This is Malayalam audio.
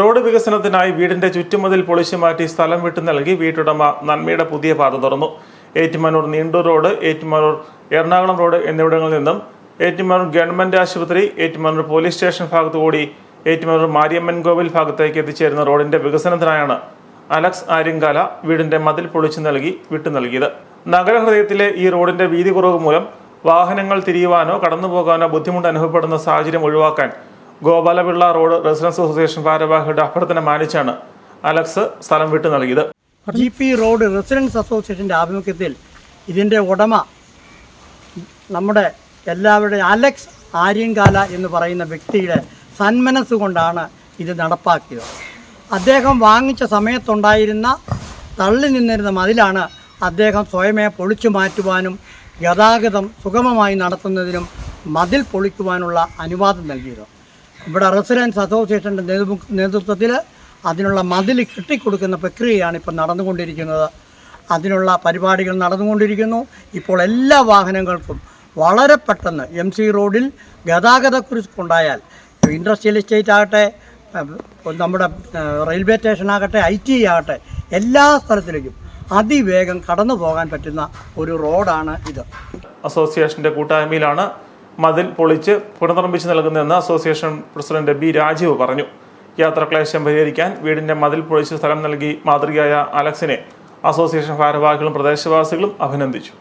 റോഡ് വികസനത്തിനായി വീടിന്റെ ചുറ്റുമതിൽ പൊളിച്ചു മാറ്റി സ്ഥലം വിട്ടു നൽകി വീട്ടുടമ നന്മയുടെ പുതിയ പാത തുറന്നു. ഏറ്റുമാനൂർ നീണ്ടൂർ റോഡ് ഏറ്റുമാനൂർ എറണാകുളം റോഡ് എന്നിവിടങ്ങളിൽ നിന്നും ഏറ്റുമാനൂർ ഗവൺമെന്റ് ആശുപത്രി ഏറ്റുമാനൂർ പോലീസ് സ്റ്റേഷൻ ഭാഗത്തുകൂടി ഏറ്റുമാനൂർ മാരിയമ്മൻ കോവിൽ ഭാഗത്തേക്ക് എത്തിച്ചേരുന്ന റോഡിന്റെ വികസനത്തിനായാണ് അലക്സ് ആര്യങ്കാല വീടിന്റെ മതിൽ പൊളിച്ചു നൽകി വിട്ടു നൽകിയത്. നഗരഹൃദയത്തിലെ ഈ റോഡിന്റെ വീതി കുറവ് മൂലം വാഹനങ്ങൾ തിരിയുവാനോ കടന്നുപോകാനോ ബുദ്ധിമുട്ട് അനുഭവപ്പെടുന്ന സാഹചര്യം ഒഴിവാക്കാൻ ഗോപാലപിള്ള റോഡ് റെസിഡൻസ് അസോസിയേഷൻ ഭാരവാഹിയുടെ അഭ്യർത്ഥന മാനിച്ചാണ് അലക്സ് സ്ഥലം വിട്ടു നൽകിയത്. ജി പി റോഡ് റെസിഡൻസ് അസോസിയേഷന്റെ ആഭിമുഖ്യത്തിൽ ഇതിന്റെ ഉടമ നമ്മുടെ എല്ലാവരുടെയും അലക്സ് ആര്യങ്കാല എന്ന് പറയുന്ന വ്യക്തിയുടെ സന്മനസ് കൊണ്ടാണ് ഇത് നടപ്പാക്കിയത്. അദ്ദേഹം വാങ്ങിച്ച സമയത്തുണ്ടായിരുന്ന തള്ളി നിന്നിരുന്ന മതിലാണ് അദ്ദേഹം സ്വയമേ പൊളിച്ചു മാറ്റുവാനും ഗതാഗതം സുഗമമായി നടത്തുന്നതിനും മതിൽ പൊളിക്കുവാനുള്ള അനുവാദം നൽകിയത്. ഇവിടെ റസിഡൻസ് അസോസിയേഷന്റെ നേതൃത്വത്തിൽ അതിനുള്ള മതിൽ കെട്ടിക്കൊടുക്കുന്ന പ്രക്രിയയാണ് ഇപ്പോൾ നടന്നുകൊണ്ടിരിക്കുന്നത്. അതിനുള്ള പരിപാടികൾ നടന്നുകൊണ്ടിരിക്കുന്നു. ഇപ്പോൾ എല്ലാ വാഹനങ്ങൾക്കും വളരെ പെട്ടെന്ന് എം സി റോഡിൽ ഗതാഗതക്കുറിച്ചുണ്ടായാൽ ഇൻഡസ്ട്രിയൽ എസ്റ്റേറ്റ് ആകട്ടെ നമ്മുടെ റെയിൽവേ റെയിൽവേ സ്റ്റേഷനാകട്ടെ ഐ ടി ആകട്ടെ എല്ലാ സ്ഥലത്തിലേക്കും അതിവേഗം കടന്നു പോകാൻ പറ്റുന്ന ഒരു റോഡാണ് ഇത്. അസോസിയേഷന്റെ കൂട്ടായ്മയിലാണ് മതിൽ പൊളിച്ച് പുനർനിർമ്മിച്ച് നൽകുന്നതെന്ന് അസോസിയേഷൻ പ്രസിഡന്റ് ബി രാജീവ് പറഞ്ഞു. യാത്രാക്ലേശം പരിഹരിക്കാൻ വീടിന്റെ മതിൽ പൊളിച്ച് സ്ഥലം നൽകി മാതൃകയായ അലക്സിനെ അസോസിയേഷൻ ഭാരവാഹികളും പ്രദേശവാസികളും അഭിനന്ദിച്ചു.